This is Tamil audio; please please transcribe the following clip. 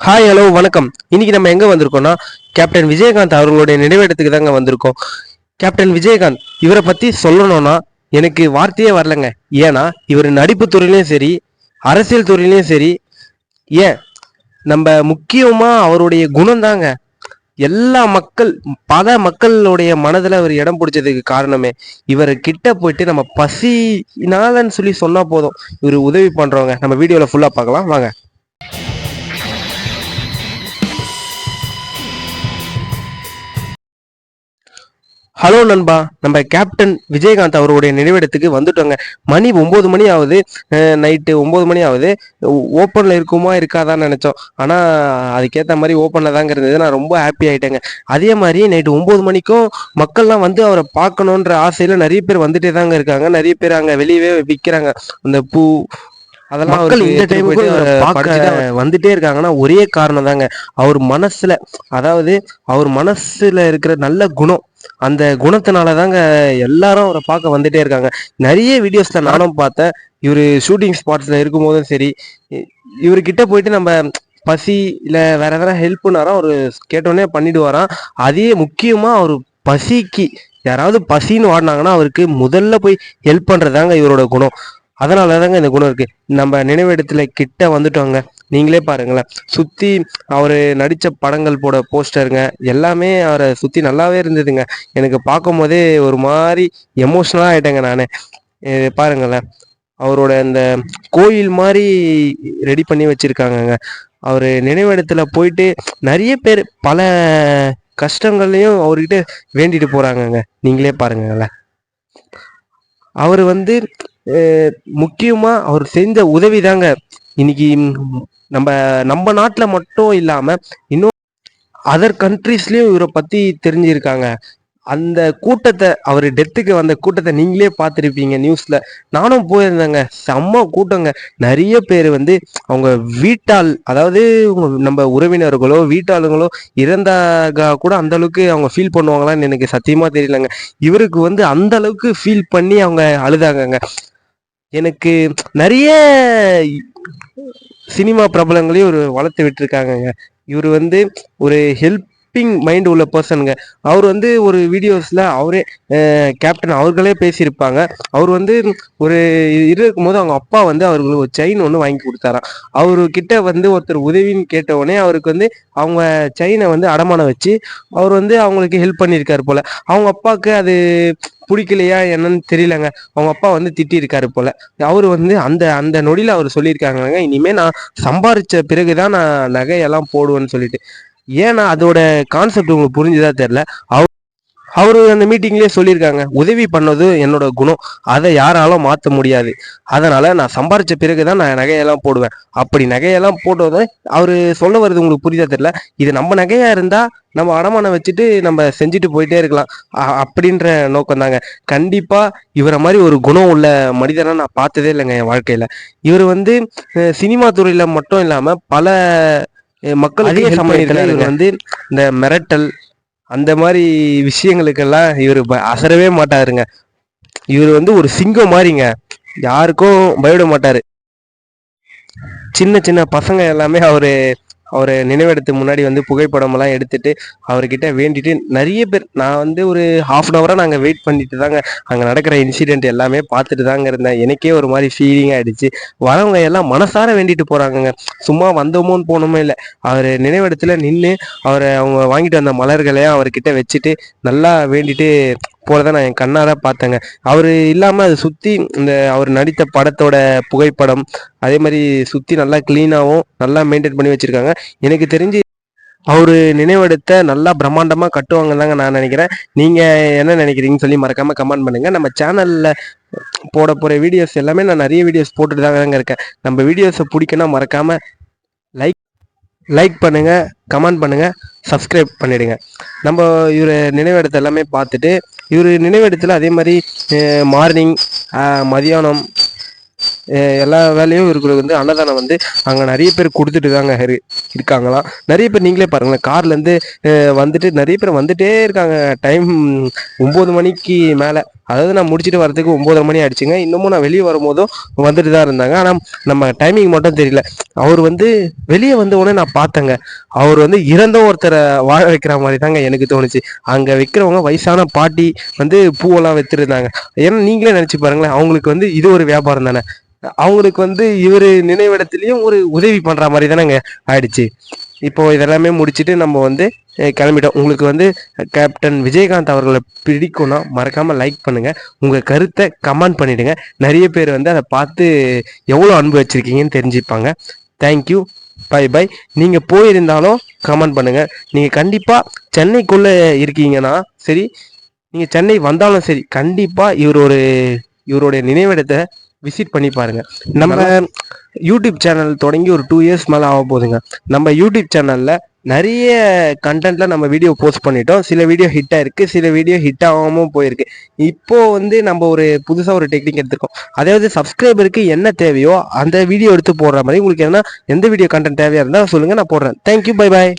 ஹாய் ஹலோ வணக்கம். இன்னைக்கு நம்ம எங்க வந்திருக்கோம்னா கேப்டன் விஜயகாந்த் அவர்களுடைய நினைவிடத்துக்கு தாங்க வந்திருக்கோம். கேப்டன் விஜயகாந்த் இவரை பத்தி சொல்லணும்னா எனக்கு வார்த்தையே வரலங்க. ஏன்னா இவர் நடிப்பு துறையிலையும் சரி அரசியல் துறையிலையும் சரி ஏன்? நம்ம முக்கியமா அவருடைய குணம் தாங்க. எல்லா மக்கள் பல மக்களுடைய மனதில் அவர் இடம் பிடிச்சதுக்கு காரணமே இவர் கிட்ட போயிட்டு நம்ம பசினாலன்னு சொல்லி சொன்னா போதும். இவர் உதவி பண்றவங்க. நம்ம வீடியோவில் ஃபுல்லாக பார்க்கலாம். வாங்க. ஹலோ நண்பா நம்ம கேப்டன் விஜயகாந்த் அவருடைய நினைவிடத்துக்கு வந்துட்டோங்க. மணி ஒன்பது மணி ஆகுது. நைட்டு ஒன்பது மணி ஆகுது. ஓப்பனில் இருக்குமா இருக்காதான்னு நினச்சோம். ஆனால் அதுக்கேற்ற மாதிரி ஓப்பனில் தாங்க இருந்தது. நான் ரொம்ப ஹாப்பி ஆகிட்டேங்க அதே மாதிரி நைட்டு ஒம்பது மணிக்கும் மக்கள்லாம் வந்து அவரை பார்க்கணுன்ற ஆசையில் நிறைய பேர் வந்துட்டே தாங்க இருக்காங்க. நிறைய பேர் அங்கே வெளியவே விற்கிறாங்க அந்த பூ அதெல்லாம் மக்கள் இந்த டைமுக்கு வந்துட்டே இருக்காங்கன்னா ஒரே காரணம் தாங்க. அவர் மனசுல அதாவது அவர் மனசுல இருக்கிற நல்ல குணம் அந்த குணத்தினால தாங்க எல்லாரும் அவரை பார்க்க வந்துட்டே இருக்காங்க. நிறைய வீடியோஸ்ல நானும் பார்த்தேன். இவர் ஷூட்டிங் ஸ்பாட்ஸ்ல இருக்கும் போதும் சரி இவர்கிட்ட போயிட்டு நம்ம பசி இல்லை வேற எதனா ஹெல்ப்னாரா அவர் கேட்டோடனே பண்ணிடுவாராம். அதே முக்கியமா அவர் பசிக்கு யாராவது பசின்னு வாடினாங்கன்னா அவருக்கு முதல்ல போய் ஹெல்ப் பண்ணுறதாங்க இவரோட குணம். அதனால தாங்க இந்த குணம் இருக்கு. நம்ம நினைவிடத்துல கிட்ட வந்துட்டோங்க. நீங்களே பாருங்களேன். சுத்தி அவரு நடிச்ச படங்கள் போட போஸ்டருங்க எல்லாமே அவரை சுத்தி நல்லாவே இருந்ததுங்க. எனக்கு பார்க்கும் போதே ஒரு மாதிரி எமோஷ்னலாக ஆயிட்டேங்க நானு. பாருங்களேன். அவரோட அந்த கோயில் மாதிரி ரெடி பண்ணி வச்சிருக்காங்கங்க. அவர் நினைவிடத்துல போயிட்டு நிறைய பேர் பல கஷ்டங்கள்லையும் அவர்கிட்ட வேண்டிட்டு போறாங்கங்க. நீங்களே பாருங்களேன். அவர் வந்து முக்கியமா அவர் செஞ்ச உதவி தாங்க இன்னைக்கு நம்ம நம்ம நாட்டில் மட்டும் இல்லாம இன்னும் அதர் கண்ட்ரீஸ்லயும் இவரை பத்தி தெரிஞ்சிருக்காங்க. அந்த கூட்டத்தை அவர் டெத்துக்கு வந்த கூட்டத்தை நீங்களே பார்த்துருப்பீங்க நியூஸ்ல நானும் போயிருந்தேங்க. செம்ம கூட்டங்க. நிறைய பேர் வந்து அவங்க வீட்டால் அதாவது நம்ம உறவினர்களோ வீட்டாளுங்களோ இறந்தாக கூட அந்த அளவுக்கு அவங்க ஃபீல் பண்ணுவாங்களான்னு எனக்கு சத்தியமா தெரியலங்க. இவருக்கு வந்து அந்த அளவுக்கு ஃபீல் பண்ணி அவங்க அழுதாங்கங்க. எனக்கு நிறைய சினிமா பிரபலங்களையும் ஒரு வளர்த்து விட்டுருக்காங்கங்க. இவர் வந்து ஒரு ஹெல்ப் ஹெல்பிங் மைண்ட் உள்ள பர்சனுங்க அவர் வந்து ஒரு வீடியோஸில் அவரே கேப்டன் அவர்களே பேசியிருப்பாங்க. அவர் வந்து ஒரு இது இருக்கும்போது அவங்க அப்பா வந்து அவர்களுக்கு ஒரு செயின் ஒன்று வாங்கி கொடுத்தாராம். அவர்கிட்ட வந்து ஒருத்தர் உதவின்னு கேட்டவுடனே அவருக்கு வந்து அவங்க செயினை வந்து அடமானம் வச்சு அவர் வந்து அவங்களுக்கு ஹெல்ப் பண்ணியிருக்காரு போல். அவங்க அப்பாவுக்கு அது பிடிக்கலையா என்னன்னு தெரியலங்க. அவங்க அப்பா வந்து திட்டிருக்காரு போல. அவர் வந்து அந்த அந்த நொடியில் அவர் சொல்லியிருக்காங்க இனிமேல் நான் சம்பாரிச்ச பிறகுதான் நான் நகையெல்லாம் போடுவேன்னு சொல்லிட்டு. ஏன்னா அதோட கான்செப்ட் உங்களுக்கு புரிஞ்சுதா தெரியல. அவர் அவரு அந்த மீட்டிங்லயே சொல்லியிருக்காங்க. உதவி பண்ணது என்னோட குணம். அதை யாராலும் மாற்ற முடியாது. அதனால நான் சம்பாரிச்ச பிறகுதான் நான் நகையெல்லாம் போடுவேன். அப்படி நகையெல்லாம் போட்டதும் அவரு சொல்ல வருது உங்களுக்கு புரியுதா தெரியல. இது நம்ம நகையா இருந்தா நம்ம அடமானம் வச்சுட்டு நம்ம செஞ்சுட்டு போயிட்டே இருக்கலாம். அப்படின்ற நோக்கம் தாங்க. கண்டிப்பா இவரை மாதிரி ஒரு குணம் உள்ள மனிதனை நான் பார்த்ததே இல்லைங்க என் வாழ்க்கையில. இவர் வந்து சினிமா துறையில மட்டும் இல்லாம பல மக்கள் அதே சமயத்துல இவர் வந்து இந்த மிரட்டல் அந்த மாதிரி விஷயங்களுக்கெல்லாம் இவர் அசரவே மாட்டாருங்க. இவர் வந்து ஒரு சிங்கம் மாதிரிங்க யாருக்கும் பயப்பட மாட்டார். சின்ன சின்ன பசங்க எல்லாமே அவர் அவர் நினைவெடுத்து முன்னாடி வந்து புகைப்படமெல்லாம் எடுத்துட்டு அவர்கிட்ட வேண்டிட்டு நிறைய பேர் நான் வந்து ஒரு ஹாஃப் அன் ஹவராக நாங்கள் வெயிட் பண்ணிட்டு தாங்க அங்கே நடக்கிற இன்சிடென்ட் எல்லாமே பார்த்துட்டு தாங்க இருந்தேன். எனக்கே ஒரு மாதிரி ஃபீலிங் ஆயிடுச்சு. வரவங்க எல்லாம் மனசார வேண்டிட்டு போகிறாங்கங்க சும்மா வந்தோமோன்னு போனோமே இல்லை. அவர் நினைவிடத்தில் நின்று அவரை அவங்க வாங்கிட்டு வந்த மலர்களையும் அவர்கிட்ட வச்சுட்டு நல்லா வேண்டிட்டு போகிறத நான் என் கண்ணாக பார்த்தேங்க. அவர் இல்லாமல் அது சுற்றி இந்த அவர் நடித்த படத்தோட புகைப்படம் அதே மாதிரி சுற்றி நல்லா க்ளீனாகவும் நல்லா மெயின்டைன் பண்ணி வச்சுருக்காங்க. எனக்கு தெரிஞ்சு அவர் நினைவெடுத்த நல்லா பிரம்மாண்டமாக கட்டுவாங்க தாங்க நான் நினைக்கிறேன். நீங்கள் என்ன நினைக்கிறீங்கன்னு சொல்லி மறக்காமல் கமெண்ட் பண்ணுங்கள் நம்ம சேனலில் போட போகிற வீடியோஸ் எல்லாமே நான் நிறைய வீடியோஸ் போட்டுட்டு தாங்க இருக்கேன். நம்ம வீடியோஸை பிடிக்கணும் மறக்காமல் லைக் லைக் பண்ணுங்கள் கமெண்ட் பண்ணுங்கள் சப்ஸ்கிரைப் பண்ணிவிடுங்க நம்ம இவர் நினைவிடத்தை எல்லாமே பார்த்துட்டு இவர் நினைவிடத்தில் அதே மாதிரி மார்னிங் மதியானம் எல்லா வேலையும் இவர்களுக்கு வந்து அன்னதானம் வந்து அங்கே நிறைய பேர் கொடுத்துட்டு தாங்க இருக்காங்களாம் நிறைய பேர் நீங்களே பாருங்களேன் கார்லேருந்து வந்துட்டு நிறைய பேர் வந்துட்டே இருக்காங்க. டைம் ஒம்பது மணிக்கு மேலே. அதாவது நான் முடிச்சுட்டு வரதுக்கு ஒம்பதரை மணி ஆயிடுச்சுங்க. இன்னமும் நான் வெளியே வரும்போதும் வந்துட்டு தான் இருந்தாங்க. ஆனால் நம்ம டைமிங் மட்டும் தெரியல. அவர் வந்து வெளியே வந்த உடனே நான் பார்த்தேங்க. அவர் வந்து இறந்த ஒருத்தரை வாழ வைக்கிற மாதிரி தாங்க எனக்கு தோணுச்சு. அங்கே விற்கிறவங்க வயசான பாட்டி வந்து பூவெல்லாம் வித்துருந்தாங்க. ஏன்னா நீங்களே நினச்சி பாருங்களேன். அவங்களுக்கு வந்து இது ஒரு வியாபாரம் தானே. அவங்களுக்கு வந்து இவர் நினைவிடத்துலேயும் ஒரு உதவி பண்ணுற மாதிரி தானேங்க ஆயிடுச்சு. இப்போ இதெல்லாமே முடிச்சுட்டு நம்ம வந்து கிளம்பிட்டோம். உங்களுக்கு வந்து கேப்டன் விஜயகாந்த் அவர்களை பிடிக்கும்னா மறக்காம லைக் பண்ணுங்க. உங்க கருத்தை கமெண்ட் பண்ணிடுங்க. நிறைய பேர் வந்து அதை பார்த்து எவ்வளோ அன்பு வச்சிருக்கீங்கன்னு தெரிஞ்சுப்பாங்க. தேங்க்யூ பை பை நீங்க போயிருந்தாலும் கமெண்ட் பண்ணுங்க. நீங்க கண்டிப்பா சென்னைக்குள்ள இருக்கீங்கன்னா சரி நீங்க சென்னை வந்தாலும் சரி கண்டிப்பா இவர் ஒரு இவருடைய நினைவிடத்தை விசிட் பண்ணி பாருங்க. நம்ம யூடியூப் சேனல் தொடங்கி ஒரு டூ இயர்ஸ் மேலே ஆக போகுதுங்க நம்ம யூடியூப் சேனல்ல நிறைய கண்டென்ட்ல நம்ம வீடியோ போஸ்ட் பண்ணிட்டோம். சில வீடியோ ஹிட் ஆயிருக்கு சில வீடியோ ஹிட் ஆகாம போயிருக்கு. இப்போ வந்து நம்ம ஒரு புதுசா ஒரு டெக்னிக் எடுத்திருக்கோம். அதாவது சப்ஸ்கிரைபருக்கு என்ன தேவையோ அந்த வீடியோ எடுத்து போடுற மாதிரி உங்களுக்கு என்ன எந்த வீடியோ கண்டென்ட் தேவையா இருந்தால் சொல்லுங்க நான் போடுறேன். Thank you bye bye